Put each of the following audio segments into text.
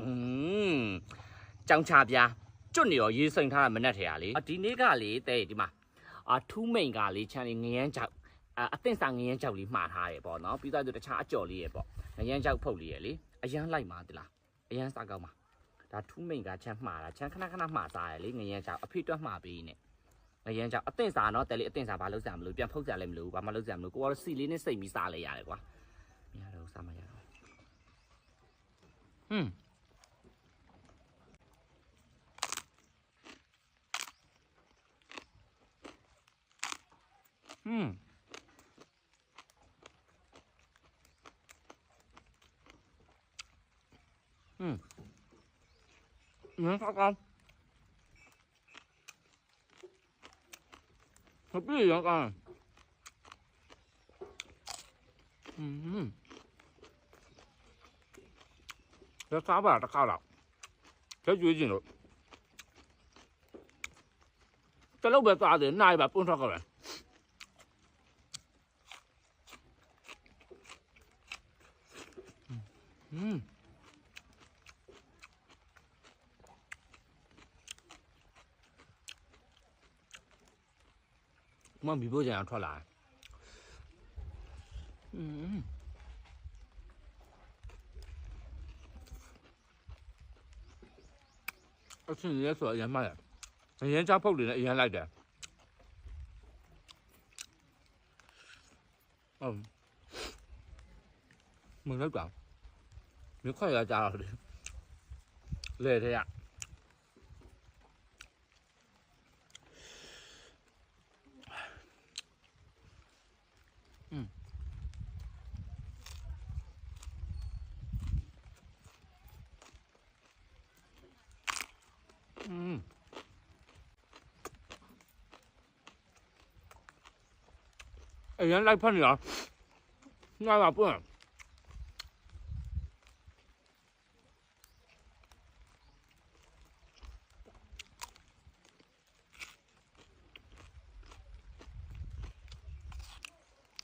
อืมကြောင်ချပြားကျွတ်နေရောရေးစိန်ထားတာမနဲ့ထဲရလေအဒီနေ့ကလေတဲ့ဒီမှာအာထူးမိန်ကလေးချမ်းလေးငရမ်းကြောက်အာအသင့်စာငရမ်းကြောက်လေးမှားထားရပေါ့နော်ပြီးသားဆိုတခြားအကြော်လေးရပေါ့ငရမ်းကြောက်ဖုတ်လေးရလေအရန်လိုက်ပါသလားအရန်စားကောင်းပါဒါထူးမိန်ကချမ်းမှားတာချမ်းခဏခဏမှားစားရလေငရမ်းကြောက်အဖေတွက်မှားပေးနေငရမ်းကြောက်အသင့်စာနော်တယ်လေအသင့်စာဘာလုပ်စရာမလိုပြန်ဖုတ်စရာလည်းမလိုဘာမှလုပ်စရာမလိုကိုကတော့စီလေးနဲ့စိတ်ပြီးစားလဲရတယ်ကွာမရတော့စားမရတော့ဟွန်း Hmm. Hmm. Nướng sao con. Hợp lý các con. Hmm. Cái cá bà đã cao lắm. Cái gì gì nữa. Cái lúc bây giờ thì nay bà cũng sao các bạn. อืมမမီဖို့ကြံအောင်ထွက်လာอืมအချင်းရဲဆိုအရင်မှရအရင်ချောက်ဖုတ်တွေနဲ့အရင်လိုက်တယ်ဟုတ်မလောက်တော့ ไม่ค่อยกระจายเลยเลยอะอืมอืมไอ้ยันไรพันเหรอน่ารักเพื่อ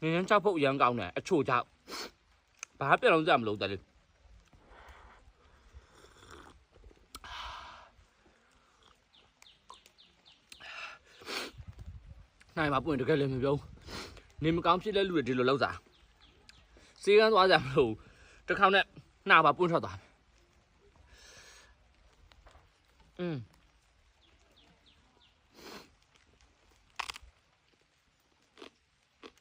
ငင်းချောက်ဖို့အရန်ကောင်းတယ်အချိုချောက်ဘာပြက်လုံးကြမလို့တယ်လေနိုင်မှာပွင့်တကယ်လည်းမပြောနေမကောင်းဖြစ်တဲ့လူတွေဒီလိုလောက်စားစေးကန်းသွားကြမလို့တစ်ခေါက်နဲ့နှာပါပွင့်ထွက်သွားอืม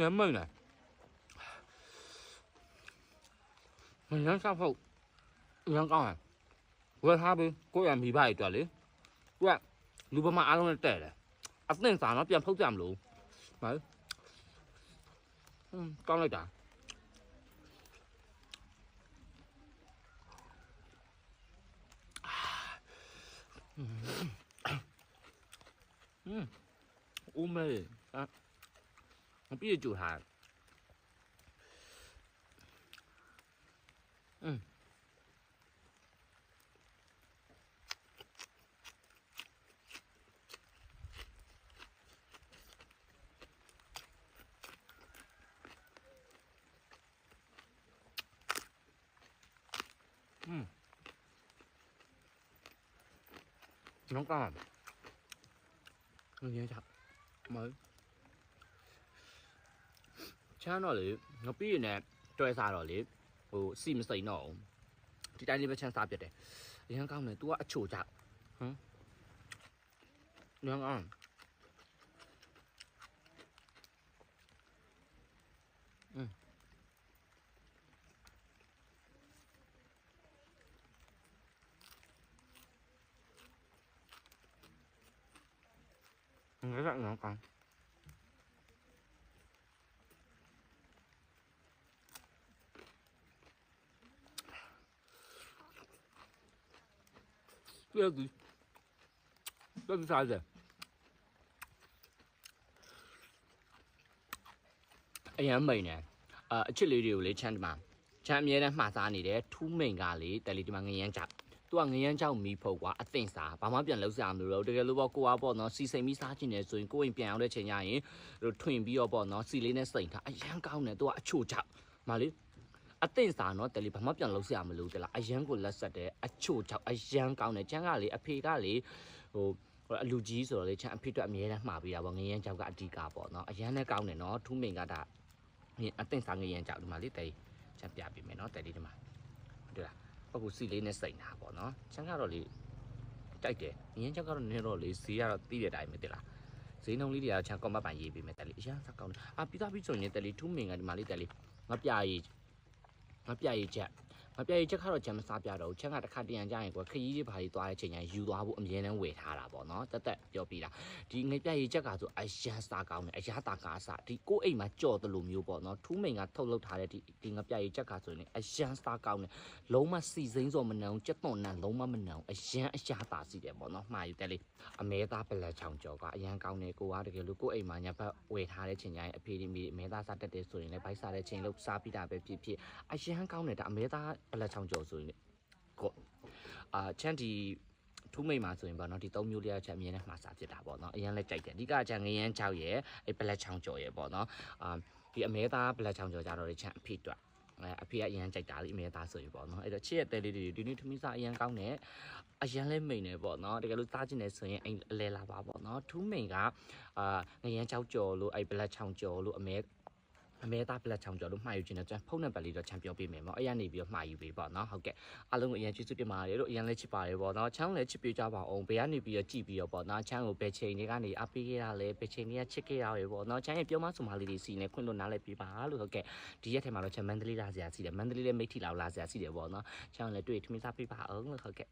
ကျမ်းမိတ်လားမရမ်းစားဖို့ရမ်းကောင်းတယ်ဝယ်ထားပြီးကိုယ့်ရမိဘတွေအတွက်လေသူကလူပမာအားလုံးနဲ့တဲ့တယ်အသင့် không biết chủ hàng ừ. Ừ. Nó còn Nó nhớ chặt, Mới ချမ်းတော့လေငပိရနဲ့တွဲစားတော့လေဟိုစီမစိန်တော့ဒီတိုင်းလေးပဲချမ်းစားပြတ်တယ်အရင်ကောင်းတယ် तू ကအချိုကြောက်ဟမ်ညောင်းအောင်อืมငါကငါကော င်းပြည့်သူပြည့်စားတယ်အရင်မိန်နေအအချစ်လေးတွေကိုလေချမ်းဒီမှာချမ်းအမြဲတမ်းမှားစားနေတယ်ထူးမိန်ကလေတယ်လီဒီမှာငရမ်းကြောက်သူကငရမ်းကြောက်မီဖုတ်ကွာအသင့်စားဘာမှပြန်လှုပ်ရှားမလို့တော့တကယ်လို့ပေါ့ကိုကပေါ့နော်စီစိမ်ပြီးစားချင်တယ်ဆိုရင်ကိုရင်ပြန်အောင်တဲ့ချိန်ကျရင်တို့ထွင်ပြီးတော့ပေါ့နော်စီလေးနဲ့စိမ်ထားအရန်ကောင်းတယ်သူကအချိုကြောက်မလေး အသင့်စားနော်တယ်လီဘာမှပြန်လုံးစရာမလိုတလားအရန်ကိုလက်ဆက်တယ်အချို့ကြောင့်အရန်ကောင်းတယ်ချမ်းကလေအဖေကလေဟိုအလူကြီးဆိုတော့လေချမ်းအဖေတို့အမြဲတမ်းမှားပေးတာပေါ့ငရမ်းကြောက်ကအဓိကပေါ့နော်အရန်နဲ့ကောင်းတယ်နော်ထူးမိန်ကဒါအသင့်စားငရမ်းကြောက်ဒီမှာလေတယ်လီချမ်းပြပေးမယ်နော်တယ်လီဒီမှာဟုတ်လားအခုစီလေးနဲ့စိတ်တာပေါ့နော်ချမ်းကတော့လေတိုက်တယ်ငရမ်းကြောက်ကတော့နည်းတော့လေဈေးကတော့တီးတဲ့အတိုင်းပဲတဲ့လားဈေးနှုန်းလေးတွေကချမ်းကွန်မတ်ပိုင်ရေးပေးမယ်တယ်လီအရန်စားကောင်းတယ်အာပြီးသားပြီးဆိုရင်တယ်လီထူးမိန်ကဒီမှာလေတယ်လီငါပြရေး မပြရေးချက် မပြရေးချက်ကတော့ဂျမ်မစားပြတော့ဘူးချက်ကတစ်ခါတရံကြရင်ကွာခရီးတွေဘာတွေသွားတဲ့ချိန်ကျရင်ယူသွားဖို့အမြဲတမ်းဝယ်ထားတာပေါ့နော်တက်တက်ပြောပြတာဒီငပြရေးချက်ကဆိုအရန်စားကောင်းတယ်အရတာကားစားဒီကိုယ့်အိမ်မှာကြော်တယ်လို့မျိုးပေါ့နော်ထူးမိန်ကထုတ်လုပ်ထားတဲ့ဒီဒီငပြရေးချက်ကဆိုရင်အရန်စားကောင်းတယ်လုံးဝစီစိမ့်စော်မနှံအောင်ကြက်သွန်နံလုံးဝမနှံအောင်အရန်အရတာစီတယ်ပေါ့နော်မှားယူတယ်လေအမဲသားပလက်ချောင်ကြော်ကအရန်ကောင်းတယ်ကိုကတကယ်လို့ကိုယ့်အိမ်မှာညဘက်ဝယ်ထားတဲ့ချိန်ကျရင်အဖေဒီမီအမဲသားစားတက်တယ်ဆိုရင်လည်းဘိုက်စားတဲ့ချိန်လို့စားပြီးတာပဲဖြစ်ဖြစ်အရန်ကောင်းတယ်ဒါအမဲသားပလက်ချောင်းကြော်ဆိုရင်ကိုအာချန်တီထူးမိတ်မှာဆိုရင်ပေါ့နော်ဒီသုံးမျိုးလေးအချက်အမြင်နဲ့မှားစားဖြစ်တာပေါ့နော်အရန်လက်ကြိုက်တယ်အဓိကအချက်ငရမ်းချောက်ရဲ့အဲ့ပလက်ချောင်းကြော်ရဲ့ပေါ့နော်အာဒီအမဲသားပလက်ချောင်းကြော်ကြတော့လေချန်အဖေတွက်အဲအဖေကအရန်ကြိုက်တာလေအမဲသားဆိုရင်ပေါ့နော်အဲ့တော့ချစ်ရဲ့တဲလေးတွေဒီနေ့ထမင်းစားအရန်ကောင်းတယ်အရန်လဲမိန်တယ်ပေါ့နော်တကယ်လို့စားကျင်တယ်ဆိုရင်အိမ်အလဲလာပါပေါ့နော်ထူးမိန်ကအာငရမ်းချောက်ကြော်လို့အဲ့ပလက်ချောင်းကြော်လို့အမဲ အမဲသားပလက်ချောင်းကျော်လို့မှာယူခြင်းနဲ့ကျွန်တော်ဖုန်းနံပါတ်လေးတော့ချန်ပြောပေးမယ်ပေါ့အဲ့ရနေပြီးတော့မှာယူပေးပေါ့နော်ဟုတ်ကဲ့အားလုံးကိုအရင်ကျေးဇူးတင်ပါတယ်လို့အရင်လည်းချစ်ပါတယ်ပေါ့နော်ချမ်းလည်းချစ်ပေးကြပါအောင်ဘယ်ကနေပြီးတော့ကြည်ပြီးတော့ပေါ့နော်ချမ်းကိုဘယ်ချိန်တွေကနေအပေးခဲ့ရလဲဘယ်ချိန်တွေကချစ်ခဲ့ရလဲပေါ့နော်ချမ်းရဲ့ပြောမဆိုမလေးတွေစီနေခွင့်လို့နားလဲပေးပါလို့ဟုတ်ကဲ့ဒီရက်ထဲမှာတော့ချမ်းမန္တလေးလာစရာစီတယ်မန္တလေးလည်းမိတ်ထီလာလာစရာစီတယ်ပေါ့နော်ချမ်းလည်းတွေ့ထမင်းစားပေးပါအောင်လို့ဟုတ်ကဲ့